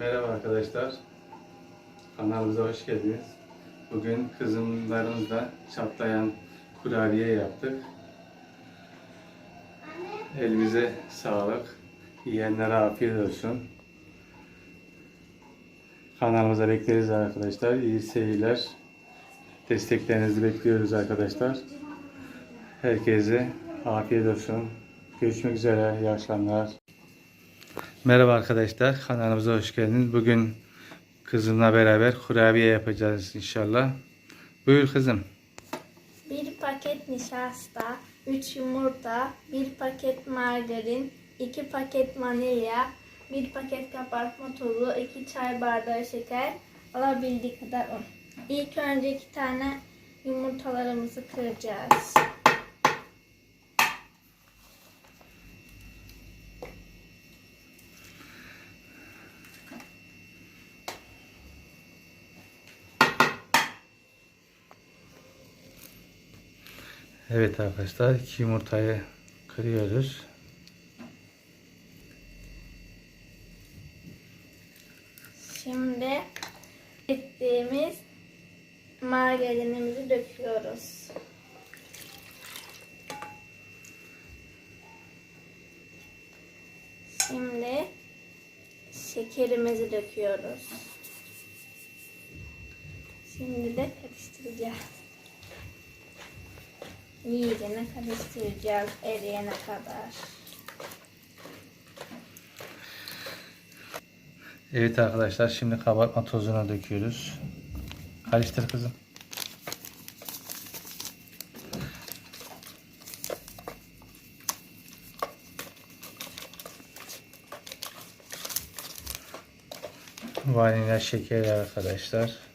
Merhaba arkadaşlar. Kanalımıza hoş geldiniz. Bugün kızımlarımızla çatlayan kurabiye yaptık. Elimize sağlık. Yiyenlere afiyet olsun. Kanalımıza bekleriz arkadaşlar. İyi seyirler. Desteklerinizi bekliyoruz arkadaşlar. Herkese afiyet olsun. Görüşmek üzere. İyi akşamlar. Merhaba arkadaşlar, kanalımıza hoş geldiniz. Bugün kızımla beraber kurabiye yapacağız inşallah. Buyur kızım. Bir paket nişasta, 3 yumurta, 1 paket margarin, 2 paket vanilya, 1 paket kabartma tozu, 2 çay bardağı şeker, alabildiği kadar un. İlk önce 2 tane yumurtalarımızı kıracağız. Evet arkadaşlar, iki yumurtayı kırıyoruz. Şimdi ettiğimiz margarinimizi döküyoruz. Şimdi şekerimizi döküyoruz. Şimdi de karıştıracağız. İyice karıştıracağız eriyene kadar. Evet arkadaşlar, şimdi kabartma tozunu döküyoruz. Karıştır kızım. Vanilya şekeri arkadaşlar.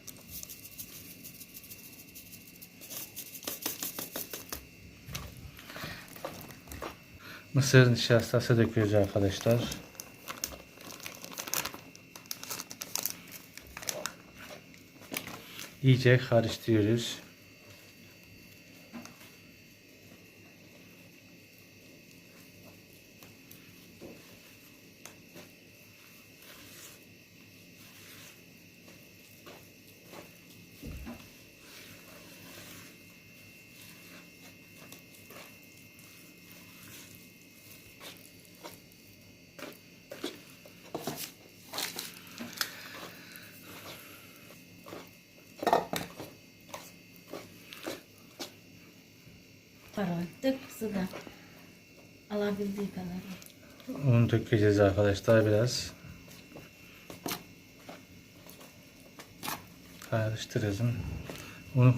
Mısır nişastası döküyoruz arkadaşlar. İyice karıştırıyoruz. Para dök suda. Alabildiği kadar. Un dökeceğiz arkadaşlar biraz. Karıştıralım. Unu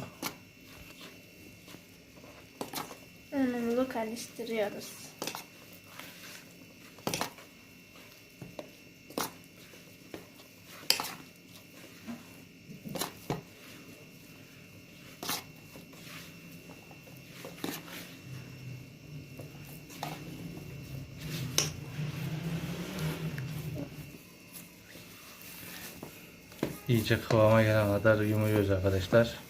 Unumuzu karıştırıyoruz. İyice kıvama gelene kadar yumuyoruz arkadaşlar.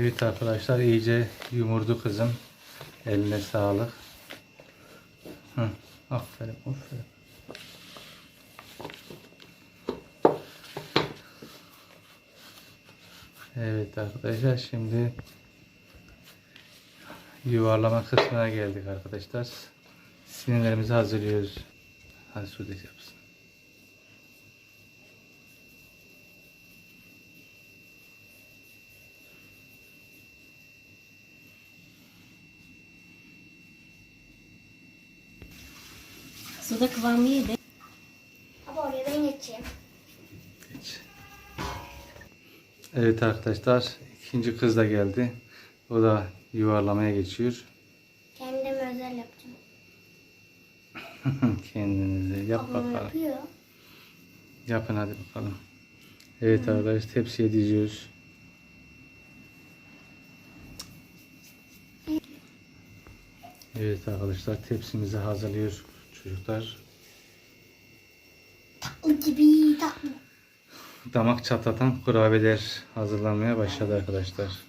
Evet arkadaşlar iyice yumurdu kızım. Eline sağlık. Hı, aferin aferin. Evet arkadaşlar şimdi yuvarlama kısmına geldik arkadaşlar. Sinirlerimizi hazırlıyoruz. Hadi Sude yapsın. Suda kıvamı iyi de. Ama oraya ben geçeyim. Geç. Evet arkadaşlar ikinci kız da geldi. O da yuvarlamaya geçiyor. Kendim özel yapacağım. Kendinize yap Ablam bakalım. yapıyor. Yapın hadi bakalım. Evet arkadaşlar tepsiye diziyoruz. Evet arkadaşlar tepsimizi hazırlıyoruz çocuklar. Tatlı gibi tatlı. Damak çatlatan kurabiyeler hazırlanmaya başladı arkadaşlar.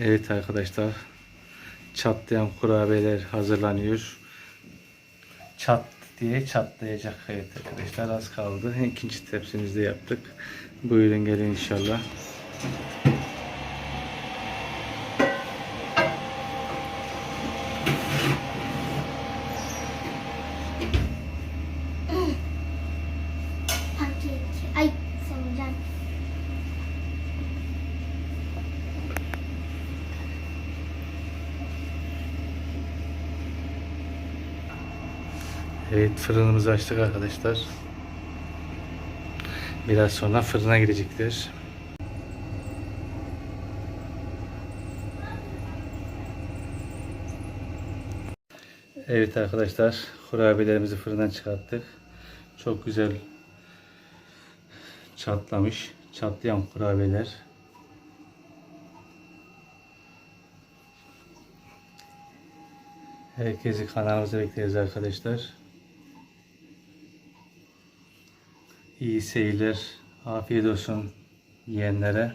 Evet arkadaşlar çatlayan kurabiyeler hazırlanıyor. Çat diye çatlayacak evet arkadaşlar az kaldı. İkinci tepsimizde yaptık. Buyurun gelin inşallah. Evet fırınımızı açtık arkadaşlar. Biraz sonra fırına girecekler. Evet arkadaşlar kurabiyelerimizi fırından çıkarttık. Çok güzel çatlamış. Çatlayan kurabiyeler. Herkesi kanalımıza bekleriz arkadaşlar. İyi seyirler. Afiyet olsun yiyenlere.